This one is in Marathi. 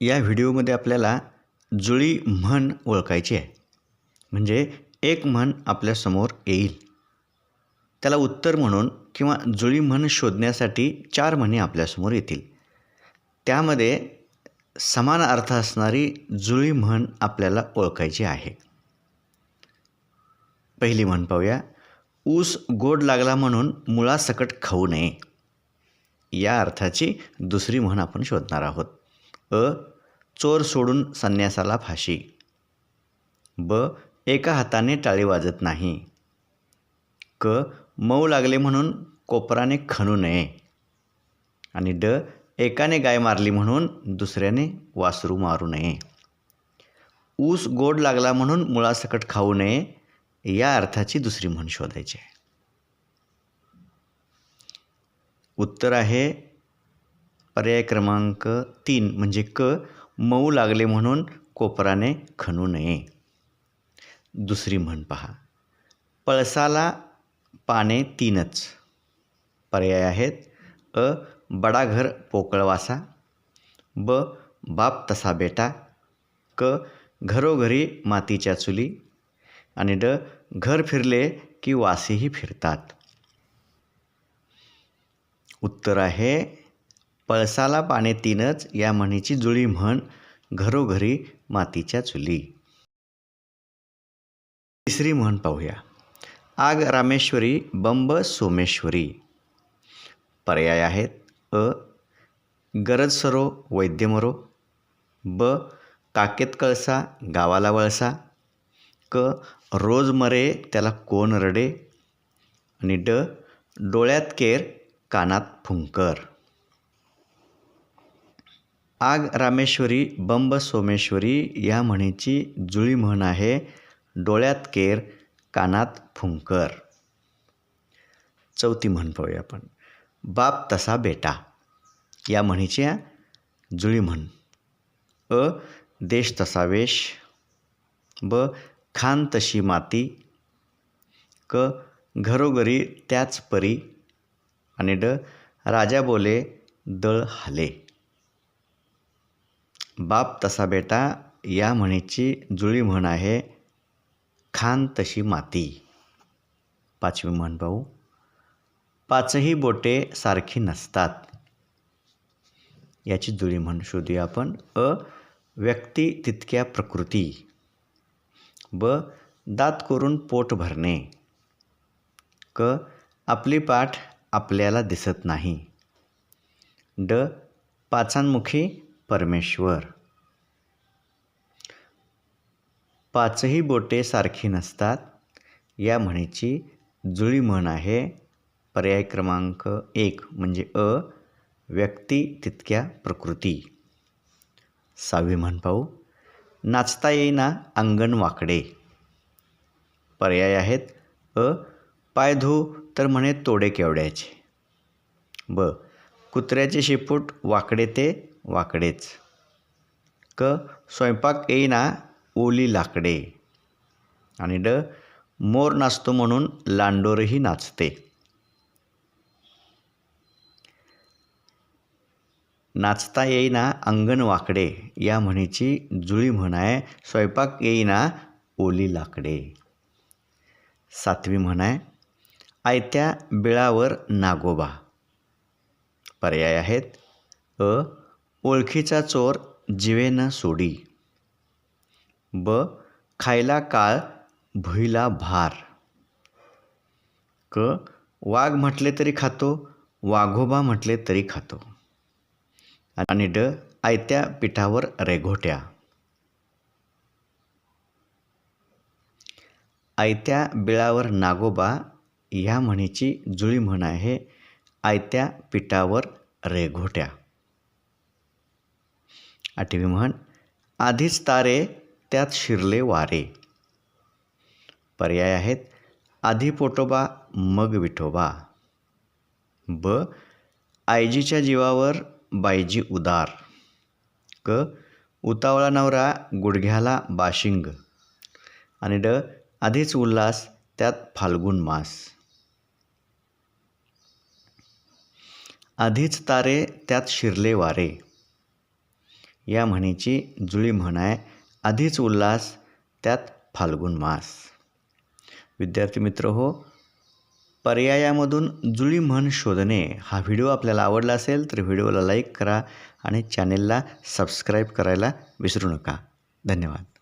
या व्हिडिओमध्ये आपल्याला जुळी म्हण ओळखायची आहे. म्हणजे एक म्हण आपल्यासमोर येईल. त्याला उत्तर म्हणून किंवा जुळी म्हण शोधण्यासाठी चार म्हणी आपल्यासमोर येतील. त्यामध्ये समान अर्थ असणारी जुळी म्हण आपल्याला ओळखायची आहे. पहिली म्हण पाहूया. ऊस गोड लागला म्हणून मुळासकट खाऊ नये. या अर्थाची दुसरी म्हण आपण शोधणार आहोत. अ चोर सोडून संन्यासाला फाशी. ब एका हाताने टाळी वाजत नाही. क मऊ लागले म्हणून कोपराने खणू नये. आणि ड एकाने गाय मारली म्हणून दुसऱ्याने वासरू मारू नये. ऊस गोड लागला म्हणून मुळासकट खाऊ नये या अर्थाची दुसरी म्हण शोधायची आहे. उत्तर आहे पर्याय क्रमांक तीन म्हणजे क मऊ लागले म्हणून कोपराने खणू नये. दुसरी म्हण पहा. पळसाला पाने तीनच. पर्याय आहेत. अ बडा घर पोकळवासा. ब बाप तसा बेटा. क घरोघरी मातीच्या चुली. आणि ड घर फिरले की वासीही फिरतात. उत्तर आहे पळसाला पाने तीनच या म्हणीची जुळी म्हण घरोघरी मातीच्या चुली. तिसरी म्हण पाहूया. आग रामेश्वरी बंब सोमेश्वरी. पर्याय आहेत अ गरज सरो वैद्य मरो. ब काकेत कळसा गावाला वळसा. क रोज मरे त्याला कोण रडे. आणि ड डोळ्यात केर कानात फुंकर. आग रामेश्वरी बंब सोमेश्वरी या म्हणीची जुळी म्हण आहे. डोळ्यात केर कानात फुंकर. चौथी म्हण पाहूया आपण. बाप तसा बेटा. या म्हणीच्या जुळी म्हण. अ देश तसा वेश. ब खान तशी माती. क घरोघरी त्याच परी. आणि ड राजा बोले दळ हाले. बाप तसा बेटा या म्हणीची जुळी म्हण आहे खान तशी माती. पाचवी म्हण पाहू. पाचही बोटे सारखी नसतात. याची जुळी म्हण शोधूया आपण. अ व्यक्ती तितक्या प्रकृती. ब दात करून पोट भरणे. क आपली पाठ आपल्याला दिसत नाही. ड पाचांमुखी परमेश्वर. पाचही बोटे सारखी नसतात या म्हणीची जुळी म्हण आहे पर्याय क्रमांक एक म्हणजे अ व्यक्ती तितक्या प्रकृती. सहावी म्हण पाहू. नाचता येईना अंगण वाकडे. पर्याय आहेत अ पाय धू तर म्हणे तोडे केवड्याचे ब कुत्र्याचे शेपूट वाकडे ते वाकडेच. क स्वयंपाक येईना ओली लाकडे. आणि ड मोर नाचतो म्हणून लांडोरही नाचते. नाचता येईना अंगण वाकडे या म्हणीची जुळी म्हण आहे स्वयंपाक येईना ओली लाकडे. सातवी म्हण आहे आयत्या बिळावर नागोबा. पर्याय आहेत अ ओळखीचा चोर जिवेनं सोडी. ब. खायला काळ भुईला भार. क. वाघ म्हटले तरी खातो वाघोबा म्हटले तरी खातो. आणि ड. आयत्या पिठावर रेघोट्या. आयत्या बिळावर नागोबा ह्या म्हणीची जुळी म्हण आहे आयत्या पिठावर रेघोट्या. आठवी म्हण आधीच तारे त्यात शिरले वारे. पर्याय आहेत आधी पोटोबा मग विठोबा. ब आयजीच्या जीवावर बायजी उदार. क उतावळा नवरा गुडघ्याला बाशिंग. आणि ड आधीच उल्हास त्यात फाल्गुन मास. आधीच तारे त्यात शिरले वारे. या म्हणीची जुळी म्हण आहे आधीच उल्हास त्यात फाल्गुन मास विद्यार्थी मित्र हो पर्यायामधून जुळी म्हण शोधणे हा व्हिडिओ आपल्याला आवडला असेल तर व्हिडिओला लाईक करा आणि चॅनेलला सबस्क्राईब करायला विसरू नका. धन्यवाद.